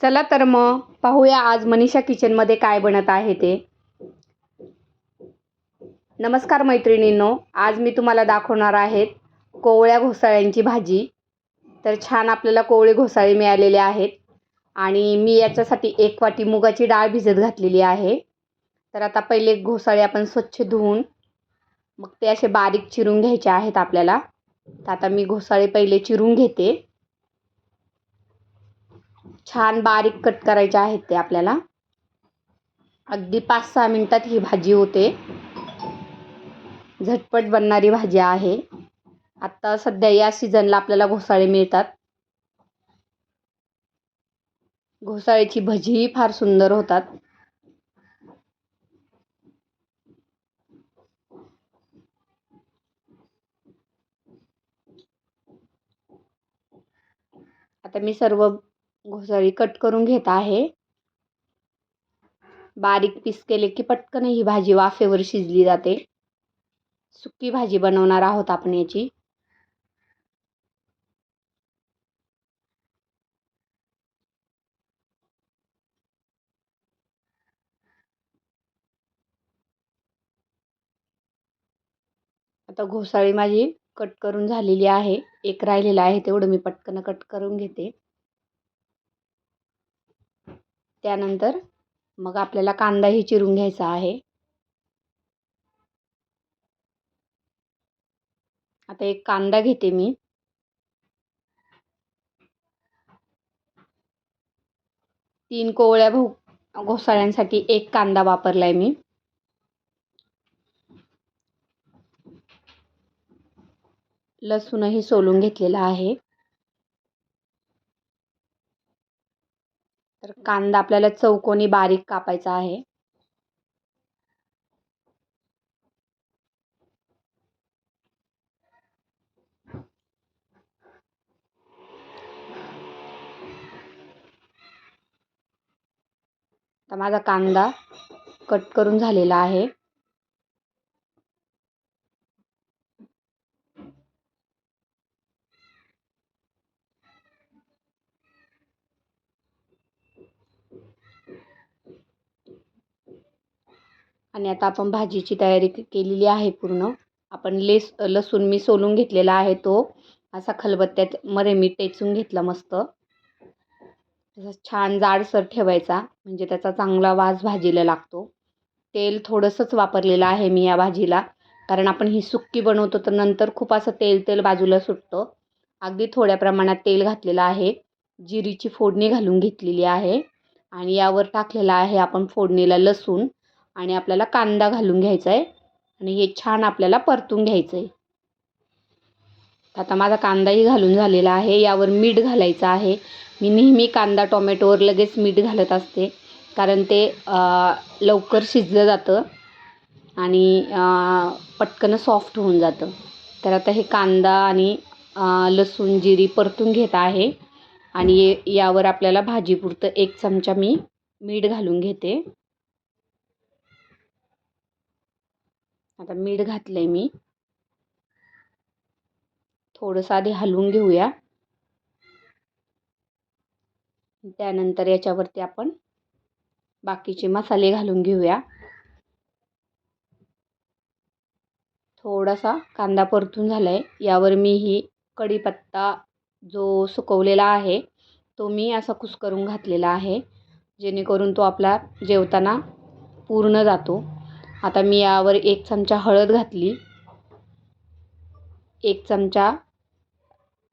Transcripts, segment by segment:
चला तर मग पाहूया आज मनीषा किचनमध्ये काय बनत आहे ते. नमस्कार मैत्रिणींनो आज मी तुम्हाला दाखवणार आहेत कोवळ्या घोसाळ्यांची भाजी. तर छान आपल्याला कोवळे घोसाळे मिळालेले आहेत. आणि मी याच्यासाठी एक वाटी मुगाची डाळ भिजत घातलेली आहे. तर आता पहिले घोसाळे आपण स्वच्छ धुवून मग ते असे बारीक चिरून घ्यायचे आहेत आपल्याला. तर आता मी घोसाळे पहिले चिरून घेते. छान बारीक कट करायचे आहेत ते आपल्याला. अगदी पाच सहा मिनटात ही भाजी होते. झटपट बनणारी भाजी आहे. आत्ता सध्या या सीझनला आपल्याला घोसाळे मिळतात. घोसाळ्याची भजीही फार सुंदर होतात. आता मी सर्व घोसाळी कट करून घेत आहे. बारीक पीस केले की पटकन ही भाजी वाफेवर शिजली जाते. सुकी भाजी बनवणार आहोत आपण याची. आता घोसाळी माझी कट करून झालेली आहे. एक राहिलेलं आहे तेवढं मी पटकन कट करून घेते. त्यानंतर मग आपल्याला कांदाही चिरून घ्यायचा आहे. आता एक कांदा घेते मी. तीन कोवळ्या भो घोसाळ्यांसाठी एक कांदा वापरलाय मी. लसूणही सोलून घेतलेला आहे. तर कांदा आपल्याला चौकोनी बारीक कापायचा आहे. माझा कांदा कट करून झालेला आहे. आणि आता आपण भाजीची तयारी केलेली आहे पूर्ण. आपण लेस लसूण मी सोलून घेतलेला आहे तो. असा खलबत्त्यात मध्ये मी टेचून घेतला मस्त. तसा छान जाडसर ठेवायचा. म्हणजे त्याचा चांगला वास भाजीला लागतो. तेल थोडंसंच वापरलेलं आहे मी या भाजीला. कारण आपण ही सुक्की बनवतो तर नंतर खूप असं तेल तेल बाजूला सुटतं. अगदी थोड्या प्रमाणात तेल घातलेलं आहे. जिरीची फोडणी घालून घेतलेली आहे. आणि यावर टाकलेला आहे आपण फोडणीला लसूण. आणि आपल्याला कांदा घालून घ्यायचा आहे आणि हे छान आपल्याला परतून घ्यायचं आहे आता माझा कांदाही घालून झालेला आहे. यावर मीठ घालायचं आहे. मी नेहमी कांदा टोमॅटोवर लगेच मीठ घालत असते. कारण ते लवकर शिजलं जातं. आणि पटकन सॉफ्ट होऊन जातं. तर आता हे कांदा आणि लसूण जिरी परतून घेत आहे. आणि यावर आपल्याला भाजीपुरतं एक चमचा मी मीठ घालून घेते. आता मीठ घातलं आहे मी. थोडंसं आधी हलवून घेऊया. त्यानंतर याच्यावरती आपण बाकीचे मसाले घालून घेऊया. थोडासा कांदा परतून झाला आहे यावर मी ही कढीपत्ता जो सुकवलेला आहे तो मी असा कुस्करून घातलेला आहे. जेणेकरून तो आपला जेवताना पूर्ण जातो. आता मी यावर एक चमचा हळद घातली. एक चमचा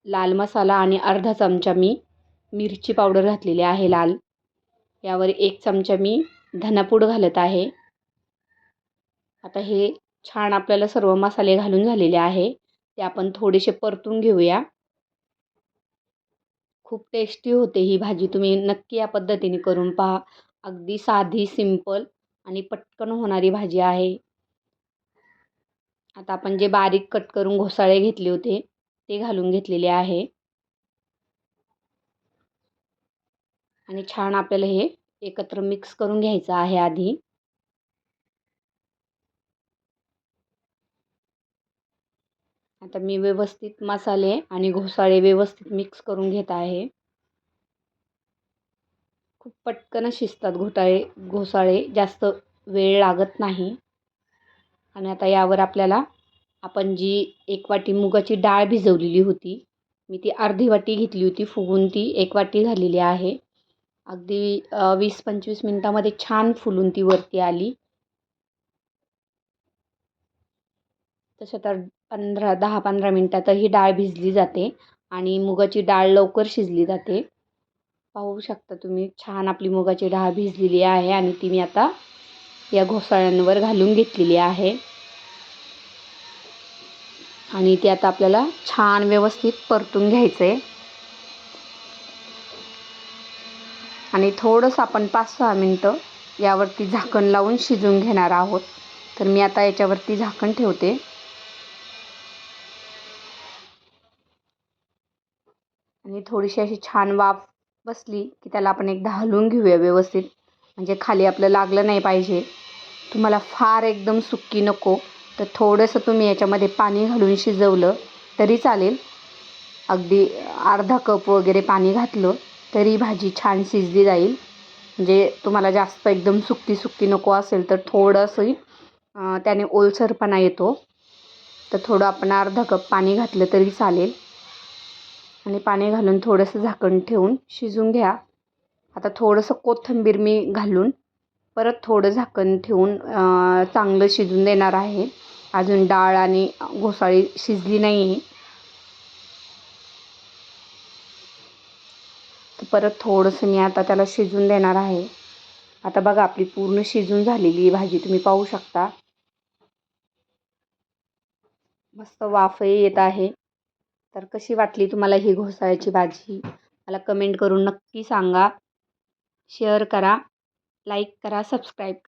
लाल मसाला आणि अर्धा चमचा मी मिरची पावडर घातलेली आहे लाल. यावर एक चमचा मी धनापूड घालत आहे. आता हे छान आपल्याला सर्व मसाले घालून झालेले आहे. ते आपण थोडेसे परतून घेऊया. खूप टेस्टी होते ही भाजी. तुम्ही नक्की या पद्धतीने करून पहा. अगदी साधी सिंपल आणि पटकन होणारी भाजी आहे. आता आपण जे बारीक कट करून घोसाळे घेतले होते ते घालून घेतलेले आहे. आणि छान आपल्याला हे एकत्र मिक्स करून घ्यायचं आहे आधी. आता मी व्यवस्थित मसाले आणि घोसाळे व्यवस्थित मिक्स करून घेत आहे. खूप पटकन शिजतात घोटाळे घोसाळे जास्त वेळ लागत नाही. आणि आता यावर आपल्याला आपण जी एक वाटी मुगाची डाळ भिजवलेली होती मी ती अर्धी वाटी घेतली होती फुगून ती एक वाटी झालेली आहे. अगदी वीस पंचवीस मिनटामध्ये छान फुलून ती वरती आली. तसं तर पंधरा दहा पंधरा मिनटात ही डाळ भिजली जाते आणि मुगाची डाळ लवकर शिजली जाते. पाहू शकता तुम्ही. छान आपली मुगाची डाळ भिजलेली आहे आणि ती मी आता या घोसाळ्यांवर घालून घेतलेली आहे. आणि ते आता आपल्याला छान व्यवस्थित परतून घ्यायचं. आहे आणि थोडंसं आपण पाच सहा मिनटं यावरती झाकण लावून शिजून घेणार आहोत. तर मी आता याच्यावरती झाकण ठेवते. आणि थोडीशी अशी छान वाफ बसली की त्याला आपण एकदा हलवून घेऊया व्यवस्थित. म्हणजे खाली आपलं लागलं नाही पाहिजे. तुम्हाला फार एकदम सुक्की नको. तर थोडंसं तुम्ही याच्यामध्ये पाणी घालून शिजवलं तरी चालेल. अगदी अर्धा कप वगैरे पाणी घातलं तरी भाजी छान शिजली जाईल. म्हणजे तुम्हाला जास्त एकदम सुक्की सुक्की नको असेल तर थोडंसं त्याने ओलसरपणा येतो. तर थोडं आपण अर्धा कप पाणी घातलं तरी चालेल. आणि पाणी घालून थोडंसं झाकण ठेवून शिजून घ्या. आता थोडंसं कोथिंबीर मी घालून परत थोडं झाकण ठेवून चांगलं शिजून देणार आहे. अजून डाळ आणि घोसाळी शिजली नाही आहे परत थोडंसं मी आता त्याला शिजून देणार आहे. आता बघा आपली पूर्ण शिजून झालेली भाजी तुम्ही पाहू शकता. मस्त वाफही येत आहे. तर कशी वाटली तुम्हाला ही घोसाळ्याची भाजी? मला कमेंट करून नक्की सांगा. शेअर करा. लाईक करा. सबस्क्राईब